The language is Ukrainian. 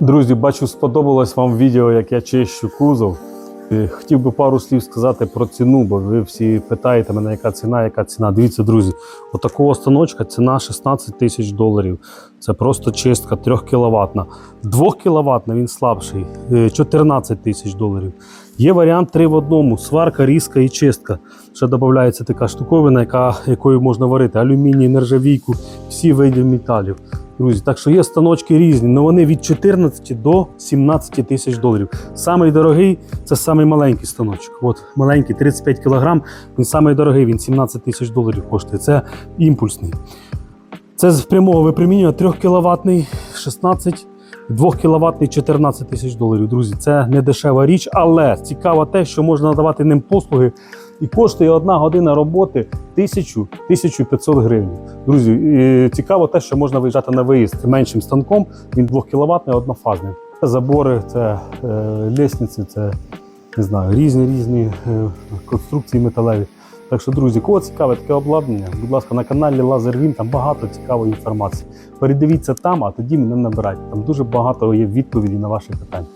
Друзі, бачу, сподобалось вам відео, як я чищу кузов. Е, Хотів би пару слів сказати про ціну, бо ви всі питаєте мене, яка ціна, яка ціна. Дивіться, друзі, отакого станочка ціна 16 тисяч доларів. Це просто чистка 3 кВт. 2 кВт він слабший, е, 14 тисяч доларів. Є варіант 3 в одному: сварка, різка і чистка. Ще додається така штуковина, яка, якою можна варити алюміній, нержавійку, всі види металів. Друзі, так що є станочки різні, але вони від 14 до 17 тисяч доларів. Самий дорогий це самий маленький станочок. От маленький, 35 кг, він самий дорогий, він 17 тисяч доларів коштує. Це імпульсний. Це з прямого випромінювання 3 кВт 16, 2 кВт 14 тисяч доларів. Друзі, це не дешева річ, але цікаво те, що можна надавати ним послуги. І коштує одна година роботи 1000-1500 гривень. Друзі, цікаво те, що можна виїжджати на виїзд меншим станком, він 2 кВт однофазний. Це забори, це е, лісниці, це не знаю, різні різні е, конструкції металеві. Так що, друзі, кого цікаве таке обладнання, будь ласка, на каналі Лазервін, там багато цікавої інформації. Передивіться там, а тоді мене набирайте. Там дуже багато є відповідей на ваші питання.